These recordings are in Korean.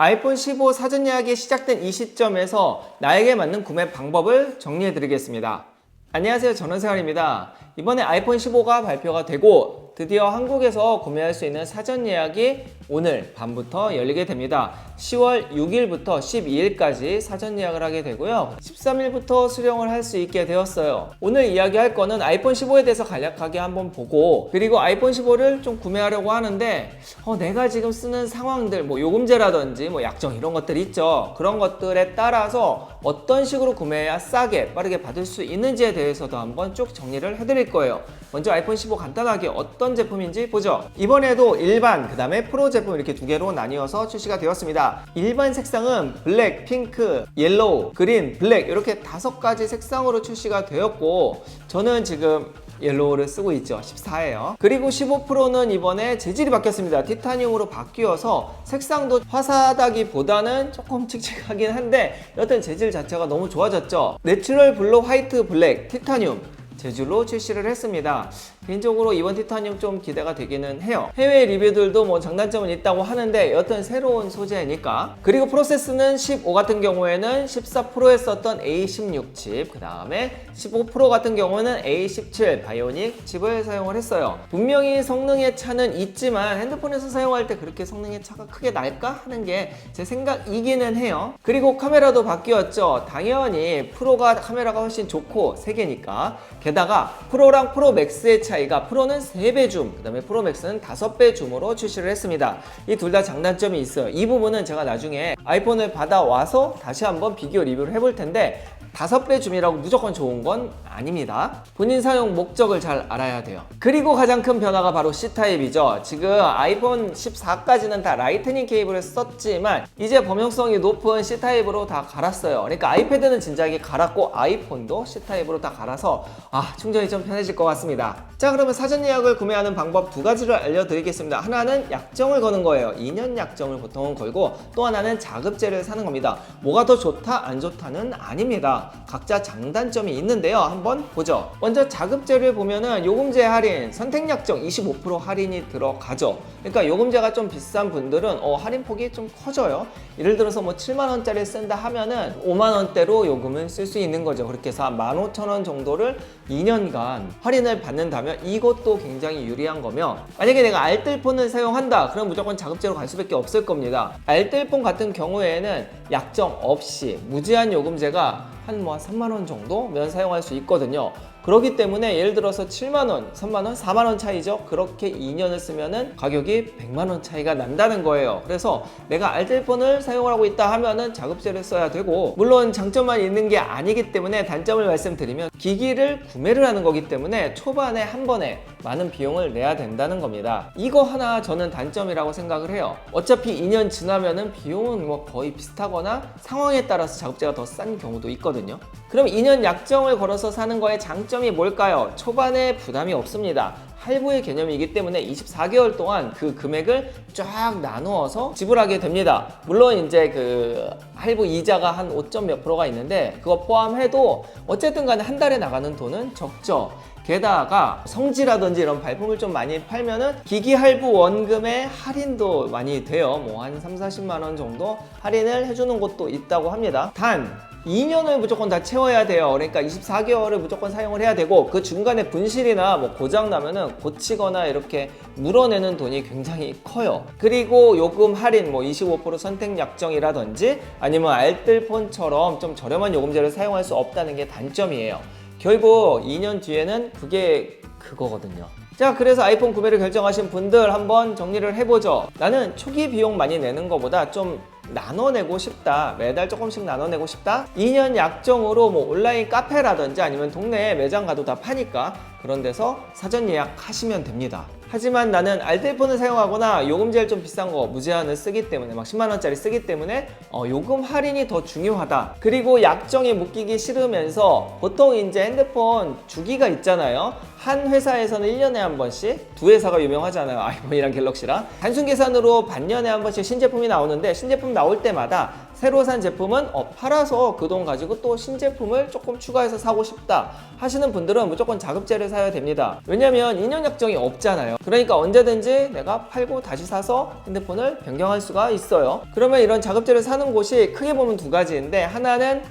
아이폰 15 사전 예약이 시작된 이 시점에서 나에게 맞는 구매 방법을 정리해 드리겠습니다. 안녕하세요. 전원생활입니다. 이번에 아이폰 15가 발표가 되고 드디어 한국에서 구매할 수 있는 사전 예약이 오늘 밤부터 열리게 됩니다. 10월 6일부터 12일까지 사전 예약을 하게 되고요. 13일부터 수령을 할 수 있게 되었어요. 오늘 이야기할 거는 아이폰 15에 대해서 간략하게 한번 보고 그리고 아이폰 15를 좀 구매하려고 하는데 어, 내가 지금 쓰는 상황들 뭐 요금제라든지 뭐 약정 이런 것들 있죠. 그런 것들에 따라서 어떤 식으로 구매해야 싸게 빠르게 받을 수 있는지에 대해서도 한번 쭉 정리를 해드릴 거예요. 먼저 아이폰 15 간단하게 어떤 제품인지 보죠. 이번에도 일반 그 다음에 프로 제품 이렇게 두 개로 나뉘어서 출시가 되었습니다. 일반 색상은 블랙, 핑크, 옐로우, 그린, 블랙 이렇게 다섯 가지 색상으로 출시가 되었고 저는 지금 옐로우를 쓰고 있죠. 14예요. 그리고 15 프로는 이번에 재질이 바뀌었습니다. 티타늄으로 바뀌어서 색상도 화사하다기보다는 조금 칙칙하긴 한데 여튼 재질 자체가 너무 좋아졌죠. 내추럴 블루 화이트 블랙 티타늄 제주로 출시를 했습니다. 개인적으로 이번 티타늄 좀 기대가 되기는 해요. 해외 리뷰들도 뭐 장단점은 있다고 하는데 여튼 새로운 소재니까. 그리고 프로세스는 15 같은 경우에는 14 프로에 썼던 A16 칩, 그 다음에 15 프로 같은 경우는 A17 바이오닉 칩을 사용을 했어요. 분명히 성능의 차는 있지만 핸드폰에서 사용할 때 그렇게 성능의 차가 크게 날까 하는 게 제 생각이기는 해요. 그리고 카메라도 바뀌었죠. 당연히 프로가 카메라가 훨씬 좋고 3개니까. 게다가 프로랑 프로 맥스의 차이 가 프로는 3배 줌, 그 다음에 프로 맥스는 5배 줌으로 출시를 했습니다. 이 둘 다 장단점이 있어요. 이 부분은 제가 나중에 아이폰을 받아와서 다시 한번 비교 리뷰를 해볼 텐데 다섯 배 줌이라고 무조건 좋은 건 아닙니다. 본인 사용 목적을 잘 알아야 돼요. 그리고 가장 큰 변화가 바로 C타입이죠. 지금 아이폰 14까지는 다 라이트닝 케이블을 썼지만 이제 범용성이 높은 C타입으로 다 갈았어요. 그러니까 아이패드는 진작에 갈았고 아이폰도 C타입으로 다 갈아서 아 충전이 좀 편해질 것 같습니다. 자 그러면 사전 예약을 구매하는 방법 두 가지를 알려드리겠습니다. 하나는 약정을 거는 거예요. 2년 약정을 보통은 걸고 또 하나는 자급제를 사는 겁니다. 뭐가 더 좋다 안 좋다는 아닙니다. 각자 장단점이 있는데요. 한번 보죠. 먼저 자급제를 보면은 요금제 할인, 선택 약정 25% 할인이 들어가죠. 그러니까 요금제가 좀 비싼 분들은 어, 할인 폭이 좀 커져요. 예를 들어서 뭐 7만 원짜리 쓴다 하면은 5만 원대로 요금을 쓸 수 있는 거죠. 그렇게 해서 한 15,000원 정도를 2년간 할인을 받는다면 이것도 굉장히 유리한 거며 만약에 내가 알뜰폰을 사용한다 그럼 무조건 자급제로 갈 수밖에 없을 겁니다. 알뜰폰 같은 경우에는 약정 없이 무제한 요금제가 한뭐 3만 원 정도면 사용할 수 있거든요. 그렇기 때문에 예를 들어서 7만 원, 3만 원, 4만 원 차이죠. 그렇게 2년을 쓰면은 가격이 100만 원 차이가 난다는 거예요. 그래서 내가 알뜰폰을 사용을 하고 있다 하면은 자급제를 써야 되고 물론 장점만 있는 게 아니기 때문에 단점을 말씀드리면 기기를 구매를 하는 거기 때문에 초반에 한 번에 많은 비용을 내야 된다는 겁니다. 이거 하나 저는 단점이라고 생각을 해요. 어차피 2년 지나면은 비용은 뭐 거의 비슷하거나 상황에 따라서 자급제가 더 싼 경우도 있거든요. 그럼 2년 약정을 걸어서 사는 거의 장점이 뭘까요? 초반에 부담이 없습니다. 할부의 개념이기 때문에 24개월 동안 그 금액을 쫙 나누어서 지불하게 됩니다. 물론 이제 그 할부 이자가 한 5점 몇 프로가 있는데 그거 포함해도 어쨌든 간에 한 달에 나가는 돈은 적죠. 게다가 성지라든지 이런 발품을 좀 많이 팔면은 기기 할부 원금의 할인도 많이 돼요. 뭐 한 3, 40만 원 정도 할인을 해주는 곳도 있다고 합니다. 단 2년을 무조건 다 채워야 돼요. 그러니까 24개월을 무조건 사용을 해야 되고 그 중간에 분실이나 뭐 고장 나면은 고치거나 이렇게 물어내는 돈이 굉장히 커요. 그리고 요금 할인 뭐 25% 선택 약정이라든지 아니면 알뜰폰처럼 좀 저렴한 요금제를 사용할 수 없다는 게 단점이에요. 결국 2년 뒤에는 그게 그거거든요. 자, 그래서 아이폰 구매를 결정하신 분들 한번 정리를 해보죠. 나는 초기 비용 많이 내는 것보다 좀 나눠내고 싶다. 매달 조금씩 나눠내고 싶다. 2년 약정으로 뭐 온라인 카페라든지 아니면 동네에 매장 가도 다 파니까 그런 데서 사전 예약하시면 됩니다. 하지만 나는 알뜰폰을 사용하거나 요금제를 좀 비싼 거 무제한을 쓰기 때문에 막 10만 원짜리 쓰기 때문에 어, 요금 할인이 더 중요하다. 그리고 약정에 묶이기 싫으면서 보통 이제 핸드폰 주기가 있잖아요. 한 회사에서는 1년에 한 번씩 두 회사가 유명하잖아요. 아이폰이랑 갤럭시랑 단순 계산으로 반년에 한 번씩 신제품이 나오는데 신제품 나올 때마다 새로 산 제품은 어, 팔아서 그 돈 가지고 또 신제품을 조금 추가해서 사고 싶다 하시는 분들은 무조건 자급제를 사야 됩니다. 왜냐면 2년 약정이 없잖아요. 그러니까 언제든지 내가 팔고 다시 사서 핸드폰을 변경할 수가 있어요. 그러면 이런 자급제를 사는 곳이 크게 보면 두 가지인데 하나는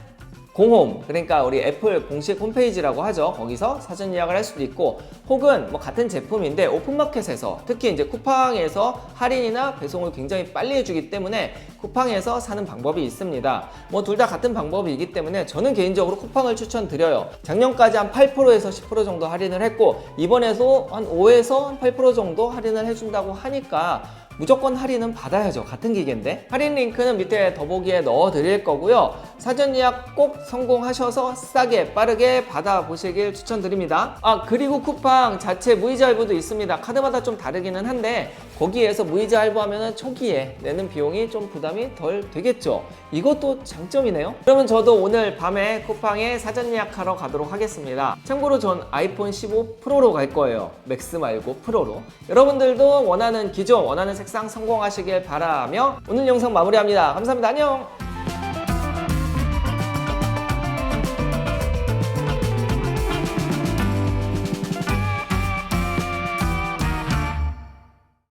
공홈 그러니까 우리 애플 공식 홈페이지라고 하죠. 거기서 사전 예약을 할 수도 있고 혹은 뭐 같은 제품인데 오픈마켓에서 특히 이제 쿠팡에서 할인이나 배송을 굉장히 빨리 해주기 때문에 쿠팡에서 사는 방법이 있습니다. 뭐 둘 다 같은 방법이기 때문에 저는 개인적으로 쿠팡을 추천드려요. 작년까지 한 8%에서 10% 정도 할인을 했고 이번에도 한 5에서 8% 정도 할인을 해준다고 하니까 무조건 할인은 받아야죠. 같은 기계인데. 할인 링크는 밑에 더보기에 넣어 드릴 거고요. 사전 예약 꼭 성공하셔서 싸게 빠르게 받아보시길 추천드립니다. 아, 그리고 쿠팡 자체 무이자 할부도 있습니다. 카드마다 좀 다르기는 한데 거기에서 무이자 할부하면 초기에 내는 비용이 좀 부담이 덜 되겠죠. 이것도 장점이네요. 그러면 저도 오늘 밤에 쿠팡에 사전 예약하러 가도록 하겠습니다. 참고로 전 아이폰 15 프로로 갈 거예요. 맥스 말고 프로로. 여러분들도 원하는 기종, 원하는 색상 성공하시길 바라며 오늘 영상 마무리합니다. 감사합니다. 안녕!